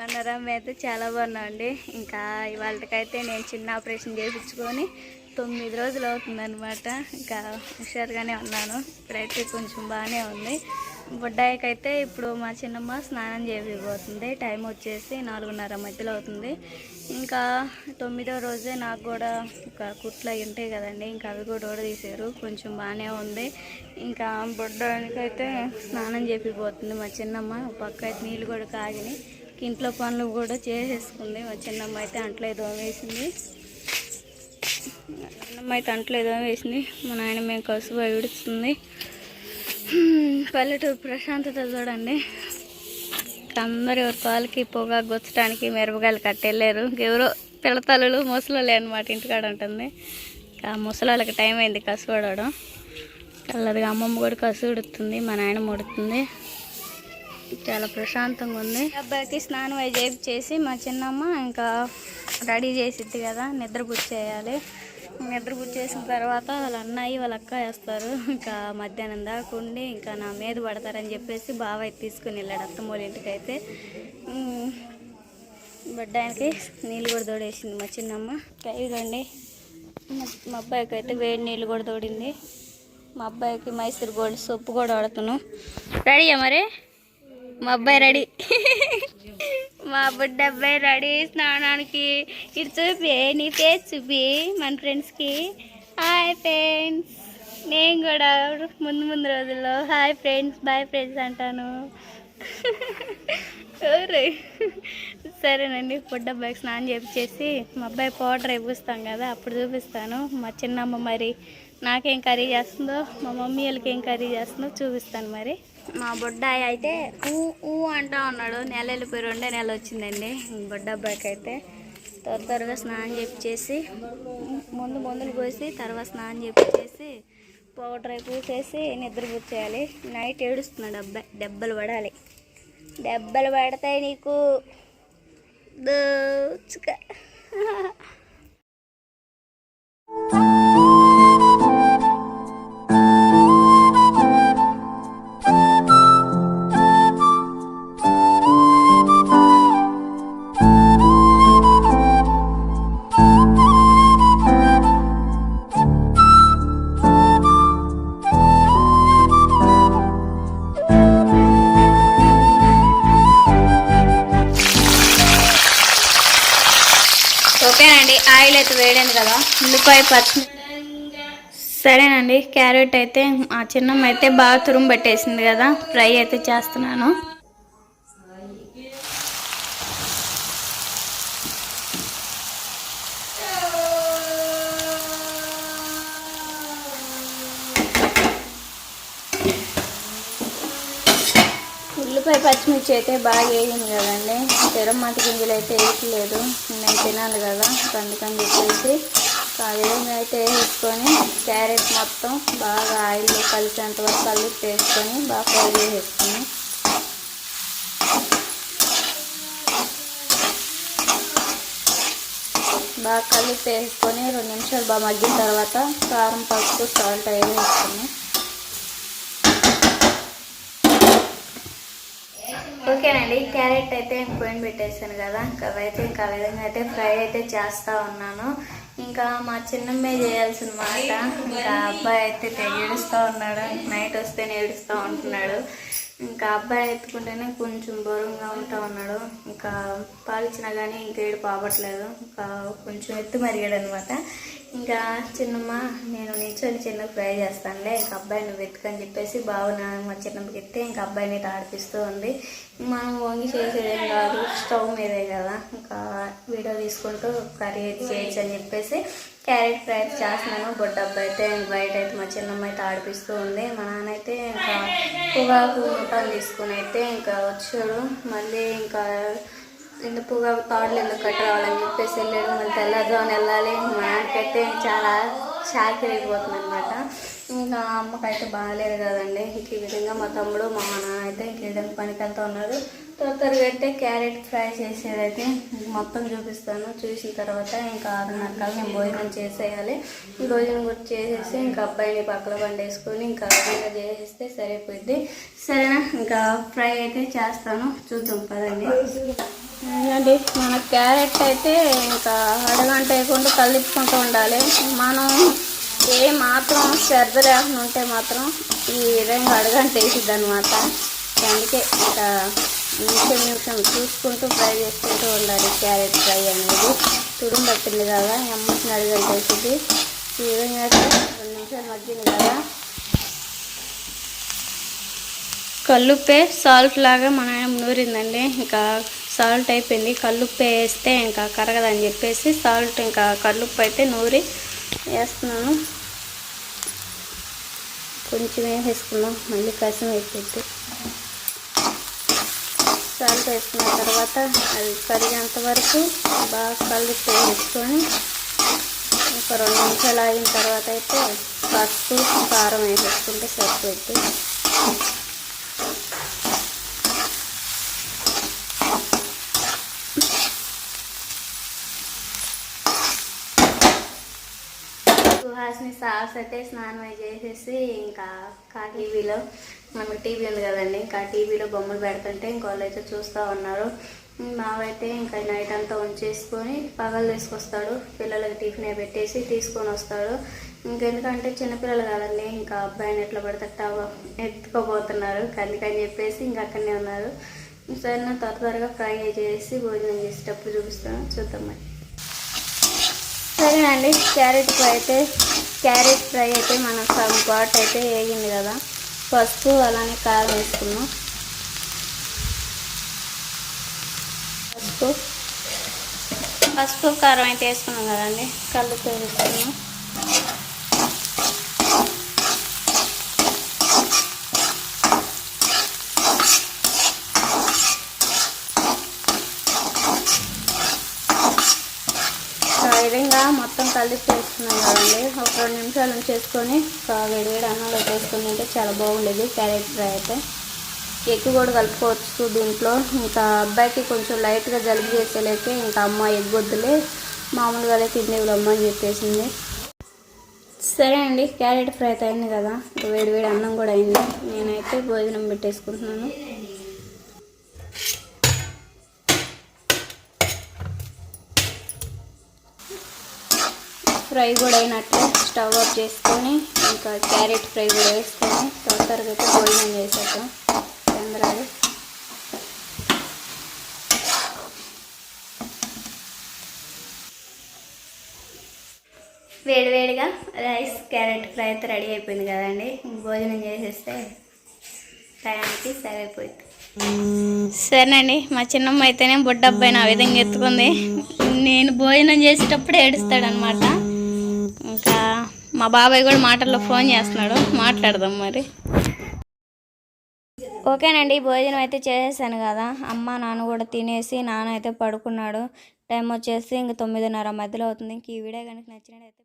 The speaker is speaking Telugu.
బాగున్నారా? మేమైతే చాలా బాగున్నామండి. ఇంకా ఇవాళకైతే నేను చిన్న ఆపరేషన్ చేయించుకొని తొమ్మిది రోజులు అవుతుందన్నమాట. ఇంకా హుషారుగానే ఉన్నాను. ఇప్పుడైతే కొంచెం బాగానే ఉంది. బుడ్డాయికైతే ఇప్పుడు మా చిన్నమ్మ స్నానం చేయబోతుంది టైం వచ్చేసి నాలుగున్నర మధ్యలో అవుతుంది. ఇంకా తొమ్మిదో రోజే నాకు కూడా ఒక కుట్లు అవి ఉంటాయి కదండి. ఇంకా అవి కూడా ఓడదీశారు కొంచెం బాగానే ఉంది. ఇంకా బుడ్డానికైతే స్నానం చేపిపోతుంది మా చిన్నమ్మ. పక్క అయితే నీళ్ళు కూడా కాగినాయి. ఇంట్లో పనులు కూడా చేసేసుకుంది. మా చిన్నమ్మ అయితే అంట్లో దోమేసింది చిన్నమ్మ అయితే అంట్లో దోమేసింది మా నాయన మేము కసుపు విడుస్తుంది పల్లెటూరు ప్రశాంతత చూడండి. అందరు ఎవరి పాలకి పొగ గుచ్చడానికి మిరపకాయలు కట్టెళ్ళారు ఎవరో పిల్లతల్లులు ముసలోళ్ళే అనమాట ఇంటికాడ ఉంటుంది. ఆ ముసలోళ్ళకి టైం అయింది కసుపడడం కల్లదిగా అమ్మమ్మ కూడా కసు ఉడుతుంది. మా నాయన ముడుతుంది. చాలా ప్రశాంతంగా ఉంది. అబ్బాయికి స్నానం అయి చేసి మా చిన్నమ్మ ఇంకా రెడీ చేసిద్ది కదా నిద్ర చేయాలి. నిద్ర చేసిన తర్వాత వాళ్ళ అన్నయ్య వాళ్ళ అక్క వేస్తారు. ఇంకా మధ్యాహ్నం దాకా ఉండి ఇంకా నా మీద పడతారని చెప్పేసి బాబాయ్ తీసుకుని వెళ్ళాడు అత్తమ్మోళ్ళ ఇంటికి అయితే బడ్డానికి నీళ్ళు కూడా తోడేసింది మా చిన్నమ్మ. ఇదండి మా అబ్బాయికి అయితే వేడి నీళ్ళు కూడా తోడింది. మా అబ్బాయికి మైసూర్ గోల్డ్ సొప్పు కూడా వాడుతున్నాం. రెడీయా మరి? మా అబ్బాయి రెడీ. మా బుడ్డ అబ్బాయి రెడీ. స్నానానికి ఇటు చూపి నీ ఫేస్ చూపి మన ఫ్రెండ్స్కి హాయ్ ఫ్రెండ్స్ నేను కూడా ముందు ముందు రోజుల్లో హాయ్ ఫ్రెండ్స్ బాయ్ ఫ్రెండ్స్ అంటాను. సరేనండి ఫుడ్ అబ్బాయికి స్నానం చేపించేసి మా అబ్బాయి పౌడర్ ఇప్పిస్తాం కదా అప్పుడు చూపిస్తాను. మా చిన్నమ్మ మరి నాకేం కర్రీ చేస్తుందో మా మమ్మీ వాళ్ళకి ఏం కర్రీ చేస్తుందో చూపిస్తాను మరి. మా బొడ్డాయి అయితే ఊ ఊ అంటా ఉన్నాడు. నెల వెళ్ళిపోయి రెండే నెల వచ్చిందండి. బొడ్డ అబ్బాయికి అయితే త్వర త్వరగా స్నానం చేపించేసి ముందు మందులు పోసి తర్వాత స్నానం చేపించేసి పౌడర్ పూసేసి నిద్ర కూర్చేయాలి నైట్ ఏడుస్తున్నాడు అబ్బాయి. దెబ్బలు పడాలి. దెబ్బలు పడతాయి నీకు. దోచుక. ఓకేనండి ఆయిల్ అయితే వేయలేదు కదా ఉల్లిపాయ పచ్చి సరేనండి క్యారెట్ అయితే ఆ చిన్నమ్మ అయితే బాగా తురుము పెట్టేసింది కదా ఫ్రై అయితే చేస్తున్నాను. పచ్చిమిర్చి అయితే బాగా వేయింది కదండి. మట్టి గింజలు అయితే వేయట్లేదు. నేను తినాలి కదా అందుకని చెప్పేసి ఆ విధంగా అయితే వేసుకొని క్యారెట్ మొత్తం బాగా ఆయిల్లో కలిసేంత వరకు కలిపి వేసుకొని బాగా ఫ్రై చేసేసుకుని బాగా కలిపి వేసుకొని రెండు నిమిషాలు బాగా మగ్గిన తర్వాత కారం పసుపు సాల్ట్ అవి వేసుకొని ఓకేనండి క్యారెట్ అయితే పోయిన పెట్టేసాను కదా. ఇంకా అయితే ఇంకా విధంగా అయితే ఫ్రై అయితే చేస్తూ ఉన్నాను. ఇంకా మా చిన్నమ్మే చేయాల్సిన మాట ఇంకా అబ్బాయి అయితే ఏడుస్తూ ఉన్నాడు. నైట్ వస్తేనే ఏడుస్తూ ఉంటున్నాడు. ఇంకా అబ్బాయి ఎత్తుకుంటేనే కొంచెం బరువుగా ఉంటా ఉన్నాడు. ఇంకా పాలిచ్చినా కానీ ఇంకా ఏడు పాపట్లేదు. ఇంకా కొంచెం ఎత్తు మరిగాడు అనమాట ఇంకా చిన్నమ్మ నేను నిల్చొని చిన్న ఫ్రై చేస్తానులే ఇంకా అబ్బాయి నువ్వు ఎత్తుకని చెప్పేసి బావున మా చిన్నమ్మకి ఎత్తే ఇంకా అబ్బాయిని అయితే ఆడిపిస్తూ ఉంది. మనం వంగి చేసేదేం కాదు స్టవ్ మీదే కదా. ఇంకా వీడియో తీసుకుంటూ కర్రీ చేయొచ్చు అని చెప్పేసి క్యారెట్ ఫ్రై చేస్తున్నాను. బొడ్డ అబ్బాయి అయితే బయట అయితే మా చిన్నమ్మ అయితే ఆడిపిస్తూ ఉంది. మా నాన్న అయితే ఇంకా పొగాకు ముఠాలు తీసుకుని అయితే ఇంకా వచ్చాడు. మళ్ళీ ఇంకా ఎందుకు పొగాకు తాడులు ఎందుకు కట్టి రావాలని చెప్పేసి వెళ్ళాడు. మళ్ళీ తెల్లదోని వెళ్ళాలి. మా నాన్నకైతే చాలా షాక్ అయిపోతుంది అనమాట ఇంకా అమ్మకైతే బాగాలేదు కదండి. ఇంక ఈ విధంగా మా తమ్ముడు మా నాన్న అయితే ఇంక విధంగా పనికి వెళ్తా ఉన్నారు త్వర త్వరగా అయితే క్యారెట్ ఫ్రై చేసేదైతే మొత్తం చూపిస్తాను. చూసిన తర్వాత ఇంకా ఆరున్నర కాలం మేము భోజనం చేసేయాలి. భోజనం కూడా చేసేసి ఇంకా అబ్బాయిని పక్కన పండేసుకొని ఇంకా విధంగా చేసేస్తే సరిపోద్ది సరేనా? ఇంకా ఫ్రై అయితే చేస్తాను. చూద్దాం పదండి. అండి మన క్యారెట్ అయితే ఇంకా అడగంట వేయకుండా కలుపుకుంటూ ఉండాలి. మనం ఏ మాత్రం శ్రద్ధ లేకుండా ఉంటే మాత్రం ఈ విధంగా అడగంట వేసిద్ది అనమాట అందుకే ఇంకా నిమిషం నిమిషం చూసుకుంటూ ఫ్రై చేసుకుంటూ ఉండాలి క్యారెట్ ఫ్రై అనేది. తురుము పట్టింది కదా అమ్మకి అడగంట వేసిద్ది ఈ విధంగా రెండు నిమిషాలు మగ్గింది కదా. కల్లుప్పే సాల్ట్ లాగా మన నూరిందండి ఇంకా సాల్ట్ అయిపోయింది. కల్లుప్పే వేస్తే ఇంకా కరగదని చెప్పేసి సాల్ట్ ఇంకా కల్లుప్పు అయితే నూరి వేస్తున్నాను. కొంచెం వేసేసుకున్నాం మళ్ళీ కసం అయిపోద్ది సాల్ట్ వేసుకున్న తర్వాత అది కరిగేంత వరకు బాగా కలిపి వేసుకొని ఒక రెండు నిమిషాలు ఆగిన తర్వాత అయితే పసుపు కారం వేసేసుకుంటే సరిపోద్ది. సుహాస్ని సాస్ అయితే స్నానం చేసేసి ఇంకా కా టీవీలో మనకు టీవీ ఉంది కదండి. ఇంకా టీవీలో బొమ్మలు పెడుతుంటే ఇంకోళ్ళు అయితే చూస్తూ ఉన్నారు. మావైతే ఇంకా నైట్ అంతా ఉంచేసుకొని పగలు తీసుకొస్తాడు. పిల్లలకి టిఫిన్ పెట్టేసి తీసుకొని వస్తాడు. ఇంకెందుకంటే చిన్నపిల్లలు కదండి. ఇంకా అబ్బాయిని ఎట్లా పడితే ఎత్తుకోబోతున్నారు. అందుకని చెప్పేసి ఇంకా అక్కడనే ఉన్నారు. సరే త్వర త్వరగా ఫ్రై చేసి భోజనం చేసేటప్పుడు చూపిస్తాను. చూద్దాం మరి. సరేనండి. క్యారెట్ ఫ్రై అయితే క్యారెట్ ఫ్రై అయితే మనకు సగం పాట్ అయితే వేగింది కదా. పసుపు అలానే కారం వేసుకున్నాం పసుపు. పసుపు కారం అయితే వేసుకున్నాం కదండి. కళ్ళుతో వేసుకున్నాం. విధంగా మొత్తం కలిపి వేసుకున్నాం కదండి. ఒక రెండు నిమిషాలు ఉంచేసుకొని వేడివేడి వేడి వేడి అన్నంలో వేసుకొని చాలా బాగుండేది. క్యారెట్ ఫ్రై అయితే ఎగ్గు కూడా కలుపుకోవచ్చు దీంట్లో. ఇంకా అబ్బాయికి కొంచెం లైట్గా జలుబు చేసేలేకే ఇంకా అమ్మ ఎగ్గొద్దులే మామూలుగానే తినేవి అమ్మ అని చెప్పేసింది. సరే అండి క్యారెట్ ఫ్రై అయితే అయింది కదా. వేడివేడి వేడి వేడి అన్నం కూడా అయింది. నేనైతే భోజనం పెట్టేసుకుంటున్నాను. ఫ్రై కూడా అయినట్లే స్టవ్ ఆఫ్ చేసుకొని ఇంకా క్యారెట్ ఫ్రై కూడా వేసుకొని తొందరగా అయితే భోజనం చేసేద్దాం. తొందరగా వేడివేడిగా రైస్ క్యారెట్ ఫ్రై అయితే రెడీ అయిపోయింది కదండి. భోజనం చేసేస్తే టయానికి సరైపోయింది సరేనండి మా చిన్నమ్మ అయితేనే బుడ్డ అబ్బాయిని ఆ విధంగా ఎత్తుకుంది. నేను భోజనం చేసేటప్పుడు ఏడుస్తాడనమాట ఇంకా మా బాబాయ్ కూడా మాటల్లో ఫోన్ చేస్తున్నాడు. మాట్లాడదాం మరి. ఓకేనండి భోజనం అయితే చేసేసాను కదా. అమ్మ నాన్న కూడా తినేసి నాన్న అయితే పడుకున్నాడు. టైం వచ్చేసి ఇంక తొమ్మిదిన్నర మధ్యలో అవుతుంది. ఇంక ఈ వీడియో కనుక నచ్చినట్టు